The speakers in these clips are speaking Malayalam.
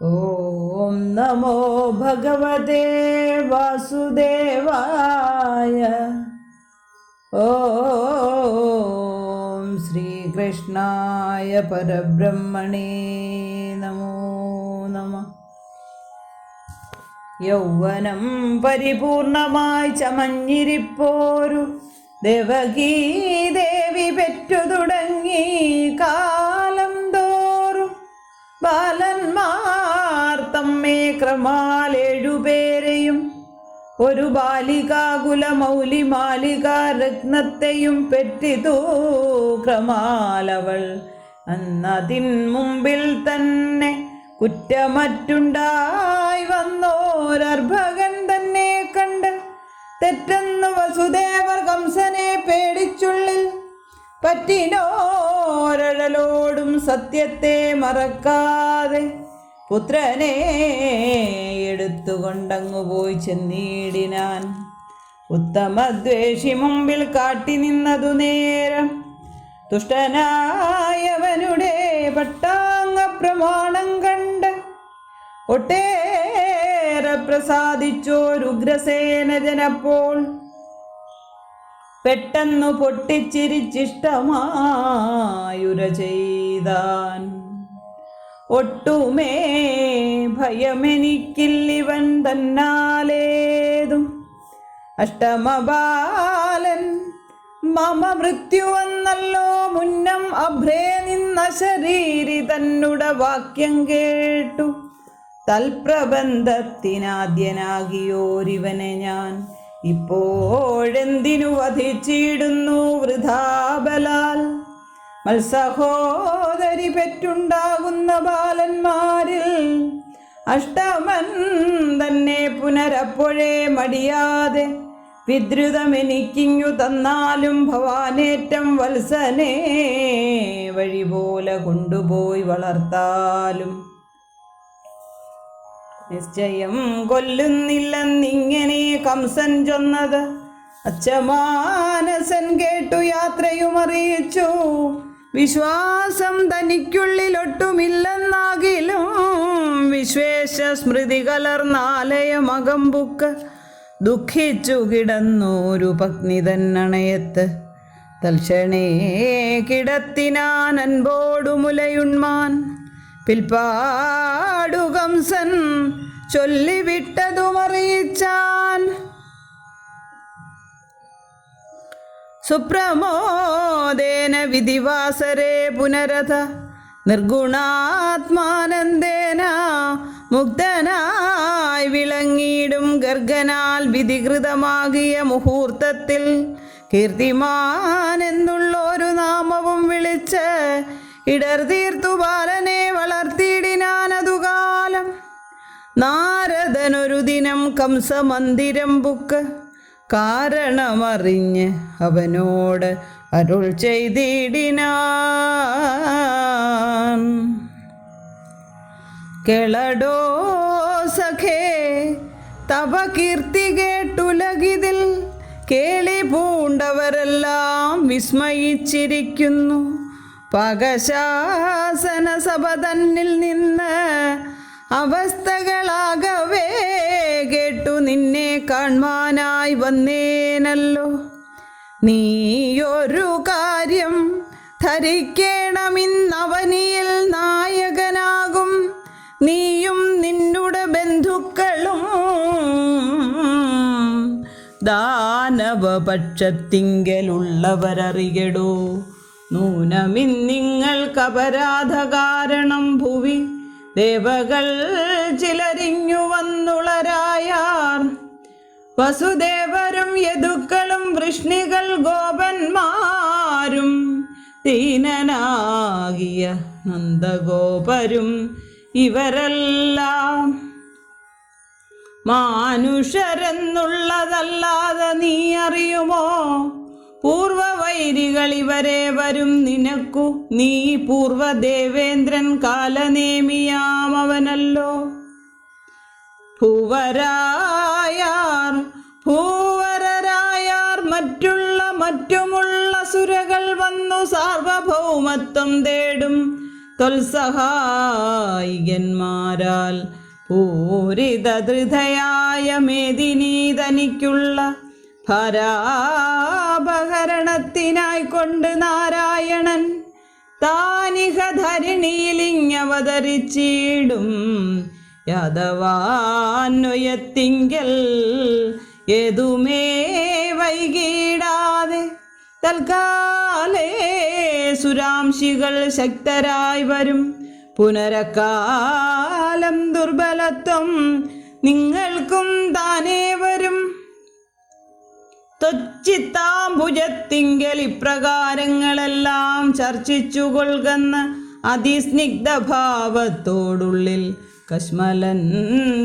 ഓം നമോ ഭഗവതേ വാസുദേവായ. ഓം ശ്രീകൃഷ്ണായ പരബ്രഹ്മണേ നമോ നമ. യൗവനം പരിപൂർണമായി ചമഞ്ഞിരിപ്പോരു ദേവകീ ഒരു ബാലികാകുല മൗലി മാലിക രത്നത്തെയും പെറ്റിതു ക്രമാലവൾ. അന്നതിൻ മുമ്പിൽ തന്നെ കുറ്റമറ്റുണ്ടായി വന്നോരർഭകൻ തന്നെ കണ്ട് തെറ്റെന്നു വസുദേവർ കംസനെ പേടിച്ചുള്ളിൽ പറ്റിനോരഴലോടും സത്യത്തെ മറക്കാതെ പുത്രനെ എടുത്തുകൊണ്ടങ്ങു പോയി ചെന്നീടിനാൻ. ഉത്തമദ്വേഷി മുമ്പിൽ കാട്ടി നിന്നതു നേരം തുഷ്ടനായവനുടെ പട്ടാങ്ങ പ്രമാണം കണ്ട് ഒട്ടേറെ പ്രസാദിച്ചോരുഗ്രസേന ജനപ്പോൾ പെട്ടെന്നു പൊട്ടിച്ചിരിച്ചിഷ്ടമായുര ചെയ്താൻ. ഒട്ടുമേ ഭയമെനിക്കില്ലിവൻ തന്നാലേതും. അഷ്ടമബാലൻ മമ മൃത്യുവന്നല്ലോ മുന്നം അഭ്രേ നിന്ന ശരീരി തന്നുട വാക്യം കേട്ടു. തൽപ്രബന്ധത്തിനാദ്യനാകിയോരിവനെ ഞാൻ. ഇപ്പോഴെന്തിനു വധിച്ചിടുന്നു വൃഥാബലാൽ? മത്സഹോദരി പെറ്റുണ്ടാകുന്ന ബാലന്മാരിൽ അഷ്ടമൻ തന്നെ പുനരപ്പോഴേ മടിയാതെ വിദ്രുതമെനിക്കിങ്ങു തന്നാലും ഭവാനേറ്റം വത്സനെ വഴി പോലെ കൊണ്ടുപോയി വളർത്താലും. നിശ്ചയം കൊല്ലുന്നില്ലെന്നിങ്ങനെ കംസൻ ചൊന്നത്. അച്ഛമാനസൻ കേട്ടു യാത്രയും അറിയിച്ചു വിശ്വാസം തനിക്കുള്ളിലൊട്ടുമില്ലെന്നാകിലും വിശ്വേശ സ്മൃതി കലർന്നാലയമകമ്പുക്ക് ദുഃഖിച്ചു കിടന്നൂരു പത്നി തന്നണയത്ത് തൽക്ഷണേ കിടത്തിനാൻ അൻപോടു മുലയുണ്മാൻ പിൽപ്പാടു കംസൻ ചൊല്ലിവിട്ടതുമറിയിച്ചാൻ. സുപ്രമോദേന വിധിവാസരേ പുനരഥ. നിർഗുണാത്മാനന്ദേന മുക്തനായി വിളങ്ങിയിടും ഗർഗനാൽ വിധികൃതമാകിയ മുഹൂർത്തത്തിൽ. കീർത്തിമാൻ എന്നുള്ളൊരു നാമവും വിളിച്ച് ഇടർ തീർത്തു ബാലനെ വളർത്തിയിടിനാനതു കാലം. നാരദനൊരു ദിനം കംസമന്ദിരം ബുക്ക്. കാരണമറിഞ്ഞ് അവനോട് അരുൾ ചെയ്തിടിനാൻ. കേളടോ സഖേ തവ കീർത്തി കേട്ടുലകിതിൽ കേളി പൂണ്ടവരെല്ലാം വിസ്മയിച്ചിരിക്കുന്നു. പകശാസന സഭ തന്നിൽ നിന്ന് അവസ്ഥകളാകവേ കേട്ടു നിന്നെ കാൺമാനായി വന്നേനല്ലോ. നീയൊരു കാര്യം ധരിക്കണമിന്നവനിയിൽ നായകനാകും. നീയും നിന്നുടെ ബന്ധുക്കളും ദാനവപക്ഷത്തിങ്കലുള്ളവരറിയടോ. നൂനമിന്നിങ്ങൾക്ക് അപരാധ കാരണം ഭുവി ദേവകൾ ചിലരിഞ്ഞു വന്നുളരായാർ. വസുദേവരും യദുക്കളും വൃഷ്ണികൾ ഗോപന്മാരും. ദീനനാകിയ നന്ദഗോപരും ഇവരെല്ലാം. മാനുഷരെന്നുള്ളതല്ലാതെ നീ അറിയുമോ പൂർവവൈരികൾ ഇവരെ വരും നിനക്കു. നീ പൂർവദേവേന്ദ്രൻ കാലനേമിയാം അവനല്ലോ. ഭൂവരായാർ ഭൂവരരായാർ മറ്റുള്ള മറ്റുമുള്ള സുരകൾ വന്നു സാർവഭൗമത്വം തേടും. തൊൽസഹായികന്മാരാൽ പൂരിതധൃതയായ മേദിനി തനിക്കുള്ള ഭരാപഹരണത്തിനായി കൊണ്ട് നാരായണൻ താനിഹ ധരണിയിലിങ്ങവതരിച്ചിടും യാദവാന്വയത്തിങ്കൽ ഏതുമേ വൈകിടാതെ തൽക്കാലേ സുരാംശികൾ ശക്തരായി വരും. പുനരക്കാലം ദുർബലത്വം നിങ്ങൾക്കും താനേ വരും. തൊച്ചിത്താംബുജത്തിങ്കൽ ഇപ്രകാരങ്ങളെല്ലാം ചർച്ചിച്ചു കൊൽകുന്ന അതിസ്നിഗ്ധ ഭാവത്തോടുള്ളിൽ കശ്മലൻ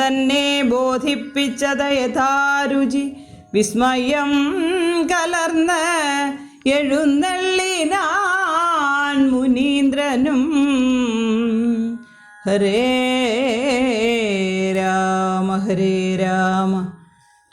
തന്നെ ബോധിപ്പിച്ചത് യഥാരുചി വിസ്മയം കലർന്ന് എഴുന്നള്ളിനാൻ മുനീന്ദ്രനും. ഹരേ രാമ ഹരേ രാമ.